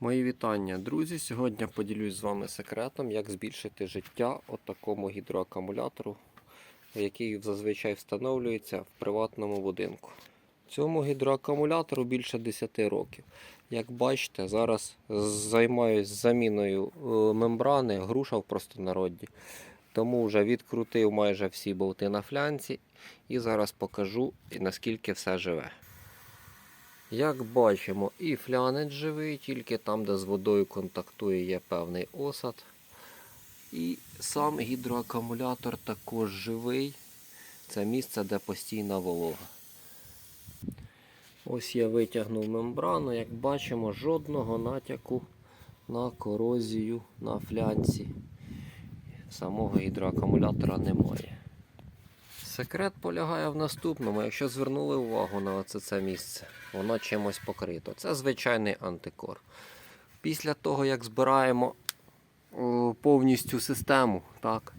Мої вітання, друзі. Сьогодні поділюсь з вами секретом, як збільшити життя от такому гідроакумулятору, який зазвичай встановлюється в приватному будинку. Цьому гідроакумулятору більше 10 років. Як бачите, зараз займаюсь заміною е, мембрани, груша в простонароді. Тому вже відкрутив майже всі болти на флянці і зараз покажу, наскільки все живе. Як бачимо, і флянець живий, тільки там, де з водою контактує, є певний осад. І сам гідроакумулятор також живий. Це місце, де постійна волога. Ось я витягнув мембрану, як бачимо, жодного натяку на корозію на флянці. Самого гідроакумулятора немає. Секрет полягає в наступному. Якщо звернули увагу на оце це місце, воно чимось покрито. Це звичайний антикор. Після того, як збираємо о, повністю систему, так,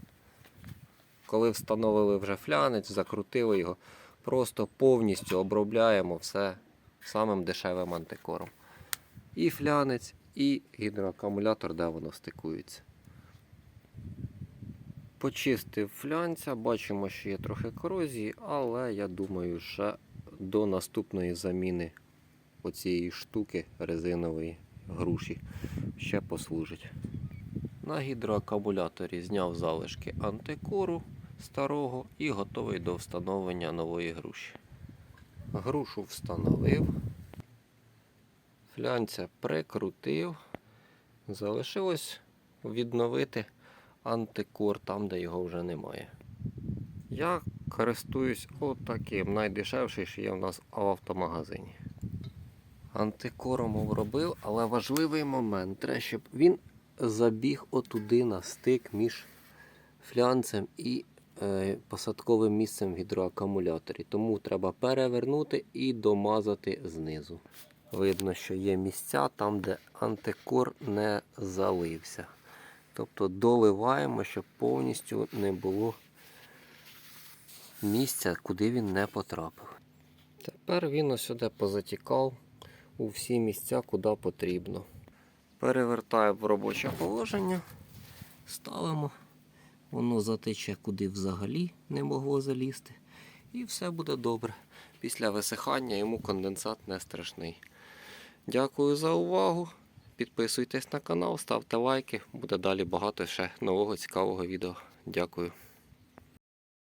коли встановили вже флянець, закрутили його, просто повністю обробляємо все самим дешевим антикором. І флянець, і гідроакумулятор, де воно стикується. Почистив флянця, бачимо, що є трохи корозії, але я думаю, ще до наступної заміни оцієї штуки резинової груші ще послужить. На гідроакумуляторі зняв залишки антикору старого і готовий до встановлення нової груші. Грушу встановив, флянця прикрутив, залишилось відновити антикор там, де його вже немає. Я користуюсь отаким, найдешевший, що є в нас в автомагазині. Антикором обробив, але важливий момент, треба, щоб він забіг отуди на стик між флянцем і е, посадковим місцем в гідроакумуляторі. Тому треба перевернути і домазати знизу. Видно, що є місця там, де антикор не залився. Тобто доливаємо, щоб повністю не було місця, куди він не потрапив. Тепер він сюди позатікав у всі місця, куди потрібно. Перевертаємо в робоче положення, ставимо, воно затече куди взагалі не могло залізти. І все буде добре. Після висихання йому конденсат не страшний. Дякую за увагу. Підписуйтесь на канал, ставте лайки, буде далі багато ще нового цікавого відео. Дякую.